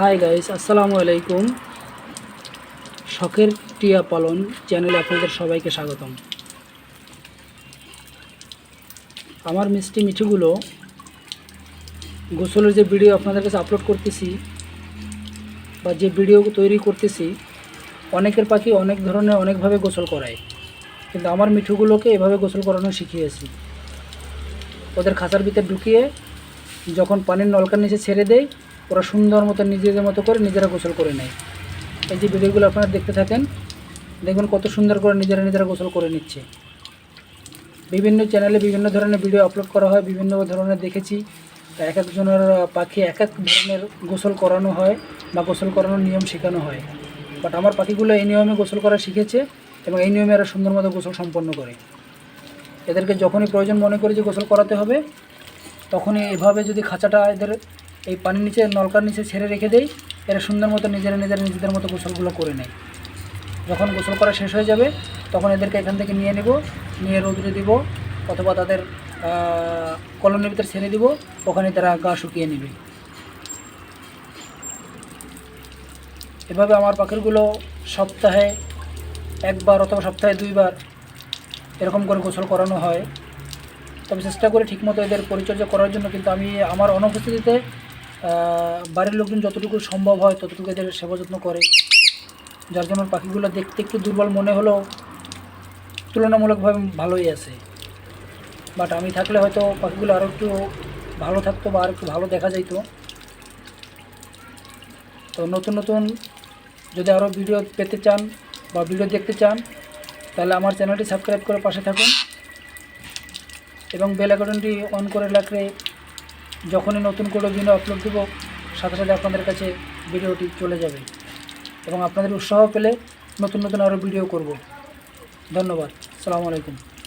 Hi guys আসসালামু আলাইকুম শখের টিয়া পালন চ্যানেলে আপনাদের সবাইকে স্বাগতম। আমার মিষ্টি মিঠিগুলো গোসলের যে ভিডিও আপনাদের কাছে আপলোড করতেছি বা যে ভিডিও তৈরি করতেছি, অনেকের পাখি অনেক ধরনের অনেকভাবে গোসল করায়। কিন্তু আমার মিঠুগুলোকে এভাবে গোসল করানো শিখিয়েছি। ওদের খাঁচার ভিতরে ঢুকিয়ে যখন পানির নলকার নিচে ছেড়ে দেয় ওরা সুন্দর মতো নিজেদের মতো করে নিজেরা গোসল করে নেয়। এই যে ভিডিওগুলো আপনারা দেখতে থাকেন, দেখবেন কত সুন্দর করে নিজেরা নিজেরা গোসল করে নিচ্ছে। বিভিন্ন চ্যানেলে বিভিন্ন ধরনের ভিডিও আপলোড করা হয়, বিভিন্ন ধরনের দেখেছি। এক একজনের পাখি এক এক ধরনের গোসল করানো হয় বা গোসল করানোর নিয়ম শেখানো হয়। বাট আমার পাখিগুলো এই নিয়মে গোসল করা শিখেছে এবং এই নিয়মে এরা সুন্দর মতো গোসল সম্পন্ন করে। এদেরকে যখনই প্রয়োজন মনে করি যে গোসল করাতে হবে, তখনই এভাবে যদি খাঁচাটা এদের এই পানির নিচে, নলকার নিচে ছেড়ে রেখে দেই। এরা সুন্দর মতো নিজেরা নিজেরা নিজেদের মতো গোসলগুলো করে নেয়। যখন গোসল করা শেষ হয়ে যাবে, তখন এদেরকে এখান থেকে নিয়ে নেব, নিয়ে রোদরে দিব, অথবা তাদের কলোনির ভিতরে ছেড়ে দিব, ওখানে তারা গা শুকিয়ে নেবে। এভাবে আমার পাখিগুলো সপ্তাহে একবার অথবা সপ্তাহে দুইবার এরকম করে গোসল করানো হয়। তবে চেষ্টা করি ঠিকমতো এদের পরিচর্যা করার জন্য, কিন্তু আমি আমার অনুপস্থিতিতে বাড়ির লোকজন যতটুকু সম্ভব হয়, ততটুকু এদের সেবা যত্ন করে। যার জন্য পাখিগুলো দেখতে একটু দুর্বল মনে হলেও তুলনামূলকভাবে ভালোই আছে। বাট আমি থাকলে হয়তো পাখিগুলো আরও একটু ভালো থাকতো বা আর একটু ভালো দেখা যাইতো। তো নতুন নতুন যদি আরও ভিডিও পেতে চান বা ভিডিও দেখতে চান, তাহলে আমার চ্যানেলটি সাবস্ক্রাইব করে পাশে থাকুন। এবং বেল আইকনটি অন করে রাখলে যখনই নতুন কোনো ভিডিও আপলোড দেবো, সাথে সাথে আপনাদের কাছে ভিডিওটি চলে যাবে। এবং আপনাদের উৎসাহ পেলে নতুন নতুন আরও ভিডিও করব। ধন্যবাদ। সালামু আলাইকুম।